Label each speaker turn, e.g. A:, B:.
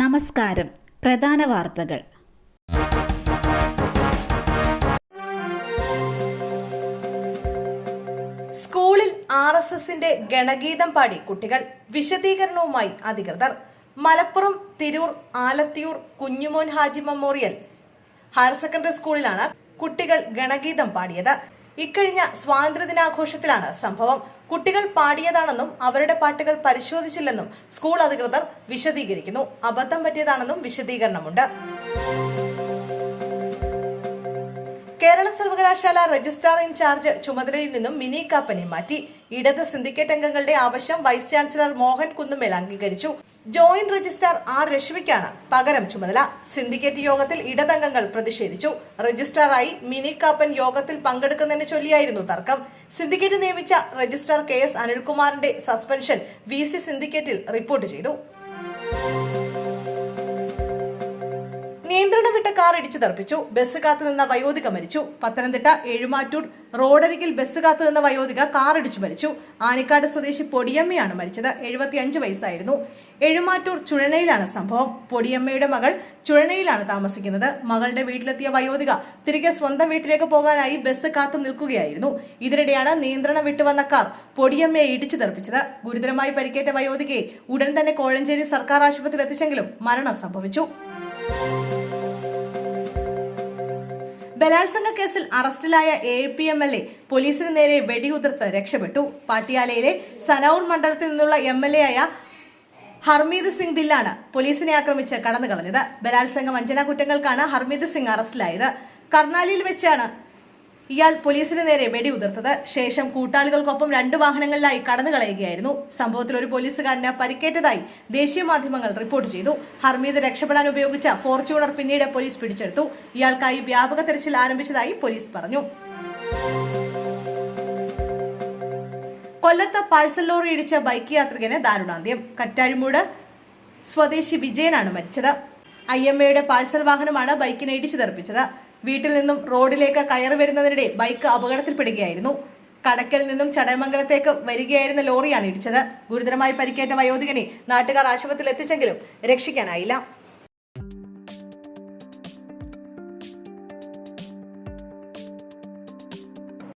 A: നമസ്കാരം. പ്രധാന വാർത്തകൾ.
B: സ്കൂളിൽ ആർ എസ് എസിന്റെ ഗണഗീതം പാടി കുട്ടികൾ വിശദീകരണവുമായി അധികൃതർ. Malappuram Tirur Alathiyur Kunjumon Haji memorial. Higher secondary സ്കൂളിലാണ് കുട്ടികൾ ഗണഗീതം പാടിയത്. ഇക്കഴിഞ്ഞ സ്വാതന്ത്ര്യദിനാഘോഷത്തിലാണ് സംഭവം. കുട്ടികൾ പാടിയതാണെന്നും അവരുടെ പാട്ടുകൾ പരിശോധിച്ചില്ലെന്നും സ്കൂൾ അധികൃതർ വിശദീകരിക്കുന്നു. അബദ്ധം പറ്റിയതാണെന്നും വിശദീകരണമുണ്ട്. കേരള സർവകലാശാല രജിസ്ട്രാർ ഇൻചാർജ് ചുമതലയിൽ നിന്നും മിനി കാപ്പനെ മാറ്റി. ഇടത് സിൻഡിക്കേറ്റ് അംഗങ്ങളുടെ ആവശ്യം വൈസ് ചാൻസലർ മോഹൻ കുന്നുമേൽ അംഗീകരിച്ചു. ജോയിന്റ് രജിസ്ട്രാർ ആർ രശ്മിക്കാണ് പകരം ചുമതല. സിൻഡിക്കേറ്റ് യോഗത്തിൽ ഇടതംഗങ്ങൾ പ്രതിഷേധിച്ചു. രജിസ്ട്രാറായി മിനി കാപ്പൻ യോഗത്തിൽ പങ്കെടുക്കുന്നതിനെ ചൊല്ലിയായിരുന്നു തർക്കം. സിൻഡിക്കേറ്റ് നിയമിച്ച രജിസ്ട്രാർ കെ എസ് അനിൽകുമാറിന്റെ സസ്പെൻഷൻ വി സി സിൻഡിക്കേറ്റിൽ റിപ്പോർട്ട് ചെയ്തു. നിയന്ത്രണം വിട്ട കാർ ഇടിച്ചു തെറിപ്പിച്ചു. ബസ് കാത്തുനിന്ന വയോധിക മരിച്ചു. പത്തനംതിട്ട എഴുമാറ്റൂർ റോഡരികിൽ ബസ് കാത്തുനിന്ന വയോധിക കാർ ഇടിച്ചു മരിച്ചു. ആനിക്കാട് സ്വദേശി പൊടിയമ്മയാണ് മരിച്ചത്. എഴുപത്തിയഞ്ച് വയസ്സായിരുന്നു. എഴുമാറ്റൂർ ചുഴനയിലാണ് സംഭവം. പൊടിയമ്മയുടെ മകൾ ചുഴനയിലാണ് താമസിക്കുന്നത്. മകളുടെ വീട്ടിലെത്തിയ വയോധിക തിരികെ സ്വന്തം വീട്ടിലേക്ക് പോകാനായി ബസ് കാത്തു നിൽക്കുകയായിരുന്നു. ഇതിനിടെയാണ് നിയന്ത്രണം വിട്ടുവന്ന കാർ പൊടിയമ്മയെ ഇടിച്ചു തെറിപ്പിച്ചത്. ഗുരുതരമായി പരിക്കേറ്റ വയോധികയെ ഉടൻ തന്നെ കോഴഞ്ചേരി സർക്കാർ ആശുപത്രിയിൽ എത്തിച്ചെങ്കിലും മരണം സംഭവിച്ചു. ബലാത്സംഗ കേസിൽ അറസ്റ്റിലായ A P M L A പോലീസിന് നേരെ വെടിയുതിർത്ത് രക്ഷപ്പെട്ടു. പാട്ടിയാലയിലെ സനൌർ മണ്ഡലത്തിൽ നിന്നുള്ള എം എൽ എ ആയ ഹർമീത് സിംഗ് ദില്ലാണ് പോലീസിനെ ആക്രമിച്ച് കടന്നു കളഞ്ഞത് ബലാത്സംഗ വഞ്ചന കുറ്റങ്ങൾക്കാണ് ഹർമീത് സിംഗ് അറസ്റ്റിലായത്. കർണാലിയിൽ വെച്ചാണ് ഇയാൾ പോലീസിന് നേരെ വെടിയുതിർത്തത് ശേഷം കൂട്ടാളികൾക്കൊപ്പം രണ്ട് വാഹനങ്ങളിലായി കടന്നു കളയുകയായിരുന്നു സംഭവത്തിൽ ഒരു പോലീസുകാരന് പരിക്കേറ്റതായി ദേശീയ മാധ്യമങ്ങൾ റിപ്പോർട്ട് ചെയ്തു. ഹർമീദ് രക്ഷപ്പെടാൻ ഉപയോഗിച്ച ഫോർച്യൂണർ പിന്നീട് പോലീസ് പിടിച്ചെടുത്തു. ഇയാൾക്കായി വ്യാപക തെരച്ചിൽ ആരംഭിച്ചതായി പോലീസ് പറഞ്ഞു. കൊല്ലത്ത് പാഴ്സൽ ലോറി ഇടിച്ച ബൈക്ക് യാത്രികന് ദാരുണാന്ത്യം. കറ്റാഴിമൂട് സ്വദേശി വിജയനാണ് മരിച്ചത്. ഐ എം എയുടെ പാഴ്സൽ വാഹനമാണ് ബൈക്കിനെ ഇടിച്ചു തെറിപ്പിച്ചത്. വീട്ടിൽ നിന്നും റോഡിലേക്ക് കയറി വരുന്നതിനിടെ ബൈക്ക് അപകടത്തിൽപ്പെടുകയായിരുന്നു. കടക്കൽ നിന്നും ചടയമംഗലത്തേക്ക് വരികയായിരുന്ന ലോറിയാണ് ഇടിച്ചത്. ഗുരുതരമായി പരിക്കേറ്റ വയോധികനെ നാട്ടുകാർ ആശുപത്രിയിൽ എത്തിച്ചെങ്കിലും രക്ഷിക്കാനായില്ല.